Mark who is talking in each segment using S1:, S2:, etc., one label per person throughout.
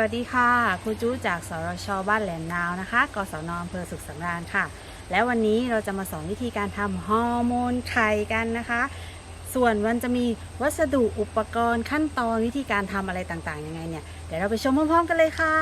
S1: วัสดีค่ะครูจู้จากสรชบ้านแหลมนาวนะคะกศนอำเภอสุขสำราญค่ะ และวันนี้เราจะมาสอนวิธีการทำฮอร์โมนไข่กันนะคะ ส่วนวันจะมีวัสดุอุปกรณ์ขั้นตอนวิธีการทำอะไรต่างๆยังไงเนี่ยเดี๋ยวเราไปชมพร้อมๆกันเลยค่ะ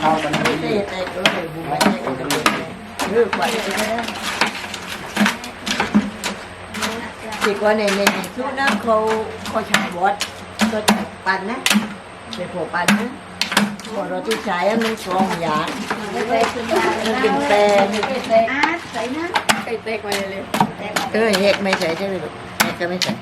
S2: เข้า กันดี
S3: เตะเตะก็เลยบุ้มเตะก็เลยเลือกไว้เลยนะสิกว่าในในชุดนั้นเขาเขาใช้บอสก็ปั่นนะเป็นผัวปั่นนะพอเราที่ใช้มันกรองยางมันเป็นแปร
S1: อาร์ตใส่นะ
S3: เออเห็ดไม่ใส่ใช่ไหมลูกเห็ดก็ไม่ใส่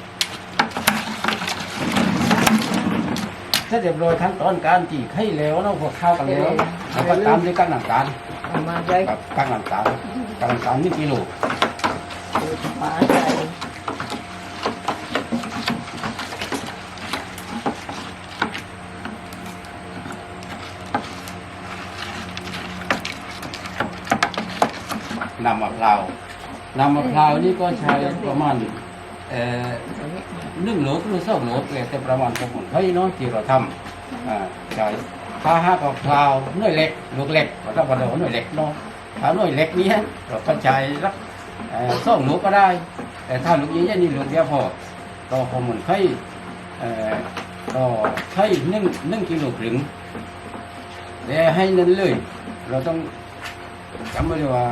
S2: ถ้าเรียบร้อยขั้นตอนการจีไข่แล้วเนาะพวกข้าวกันแล้วแล้วก็ตามด้วยกั้งน้ำตาล
S3: เอามาใช้
S2: กับกั้งน้ำตาลกั้งน้ำตาลนี่กิโล
S3: ฝาใส่
S2: นำมะพร้าวน้ำมะพร้าวนี่ก็ใช้ประมาณเอ่อ หนึ่งโหลหรือสองโหลเลยแต่ประมาณสมุนไพรเนาะที่เราทำอ่าใช้ถ้าห้ามะพร้าวหน่วยเล็กลูกเล็กเราต้องกระโดดหน่วยเล็กเนาะถ้าหน่วยเล็กนี้เราก็ใช้รักส่อสองโหลก็ได้ แต่ถ้าลูกนี้นี่ลูกเดียวพอต่อสมุนไพรเอ่อต่อไข่หนึ่งหนึ่งกิโลครึ่งแล้วให้นั้นเลย เราต้องจำไว้ว่า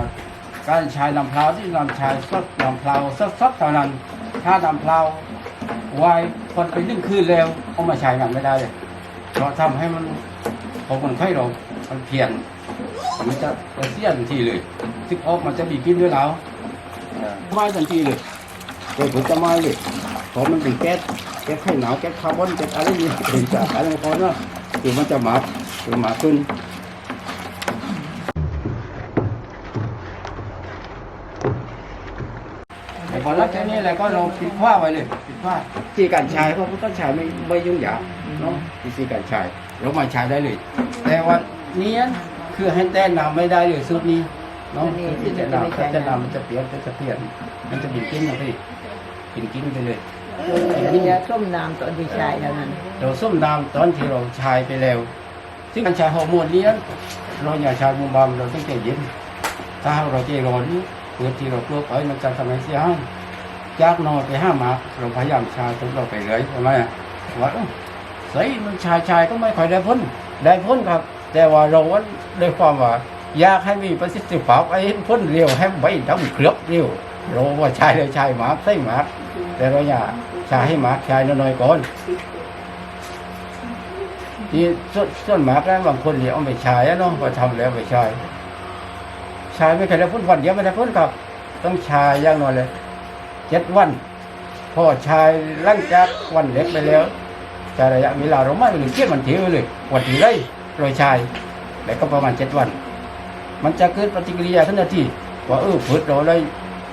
S2: การใช้ลำพลาที่ลำชายสดลำพลาสดสดๆเท่านั้น ถ้าลำเพลาวไวคนไปนึ่งคืนแล้วเอามาใช้มันไม่ได้เลยเพราะทำให้มันพอคนไข้เรามันเพียนมันจะจะเสี้ยนทันทีเลยซึ่งออกมันจะบีบกินด้วยแล้วไม้ทันทีเลยโดยผลจะไม้เลยเพราะมันเป็นแก๊สแก๊สไข้หนาวแก๊สคาร์บอนแก๊สอะไรนี่เป็นจากอะไรพอเนาะคือมันจะหมาคือหมาขึ้น แต่พอรับแค่นี้แล้วก็เราปิดผ้าไว้เลยปิดผ้าที่การใช้เพราะมันก็ใช้ไม่ไม่ยุ่งยากเนาะที่การใช้เรามาใช้ได้เลย แต่วันนี้คือให้แต้นนำไม่ได้เลยซุปนี้เนาะที่จะนำถ้าจะนำมันจะเปลี่ยนก็จะเปลี่ยน มันจะบินกิ้งนะพี่บินกิ้งไปเลย
S3: อันนี้จะต้มน้ำตอนที่ใช้เท่านั้น
S2: เราส้มน้ำตอนที่เราใช้ไปแล้ว ซึ่งการใช้ฮอร์โมนเลี้ยงเราอย่าใช้มุมบามเราต้องใจเย็นถ้าเราใจร้อน เปิดที่เรากลัวไปมันจะทำให้เสียหายากนอไปห้ามาเราพยายามชาจนเราไปเลยทำไมอะว่าใส่มันชายชายก็ไม่ค่อยได้พ้นได้พ้นครับ แต่ว่าเราว่าด้วยความว่า อยากให้มีประสิทธิภาพไอ้พ้นเร็วให้ใบดำเคลือบเร็วเราว่าชายเลยชายหมาใส่หมาแต่เราอยากชายให้หมาชายน้อยๆก่อนที่ส่วนหมากแล้วบางคนเนี่ยเอาไปชายเนาะพอทำแล้วไปชาย ชายไม่เคยได้พ้นวันเดียวไม่ได้พ้นครับ ต้องชายอย่างน้อยเลยเจ็ดวันพอชายหลังจากวันเล็กไปแล้วใช้ระยะเวลาเราไม่ถึงเจ็ดวันเทียวเลยวันที่ไรโดยชายแล้วก็ประมาณเจ็ดวัน มันจะเกิดปฏิกิริยาทันทีว่าเออผืดเราได้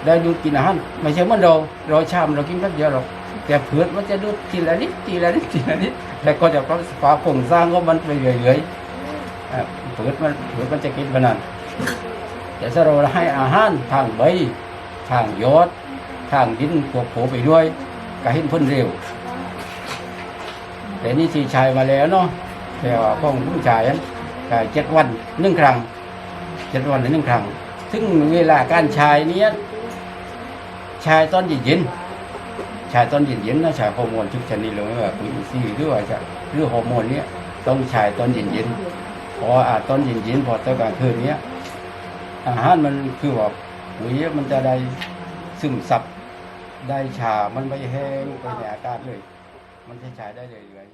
S2: ได้ดูดกินอาหารไม่ใช่เหมื่อนเราเราชามเรากินแป๊บเดียวหรอกแต่ผืดมันจะดูดทีละนิดทีละนิดทีละนิดแล้วก็จะเพราะฝาโครงสร้างก็มันไปเรื่อยๆอ่าผืดมันผืดมันจะกินไปนาน แต่ถ้าเราให้อาหารทางใบทางยอดทางดินพวกโผไปด้วยก็เห็นพ้นเร็ว แต่นี่ที่ชายมาแล้วเนาะแต่ว่าของผู้ชายนั้นก็เจ็ดวันหนึ่งครั้งเจ็ดวันหนึ่งครั้ง ซึ่งเวลาการชายเนี้ยชายตอนเย็นๆชายตอนเย็นๆนะชายฮอร์โมนทุกชนิดเลยว่าปุ๋ยซีหรือว่าจะหรือฮอร์โมนเนี้ยต้องชายตอนเย็นๆพราะว่าอาตอนเย็นๆพอตอนกลางคืนเนี้ย อาหารมันคือว่าปุ๋ยมันจะได้ซึมซับได้ชา มันไม่แห้งไปในอากาศเลย มันจะใช้ได้เรื่อย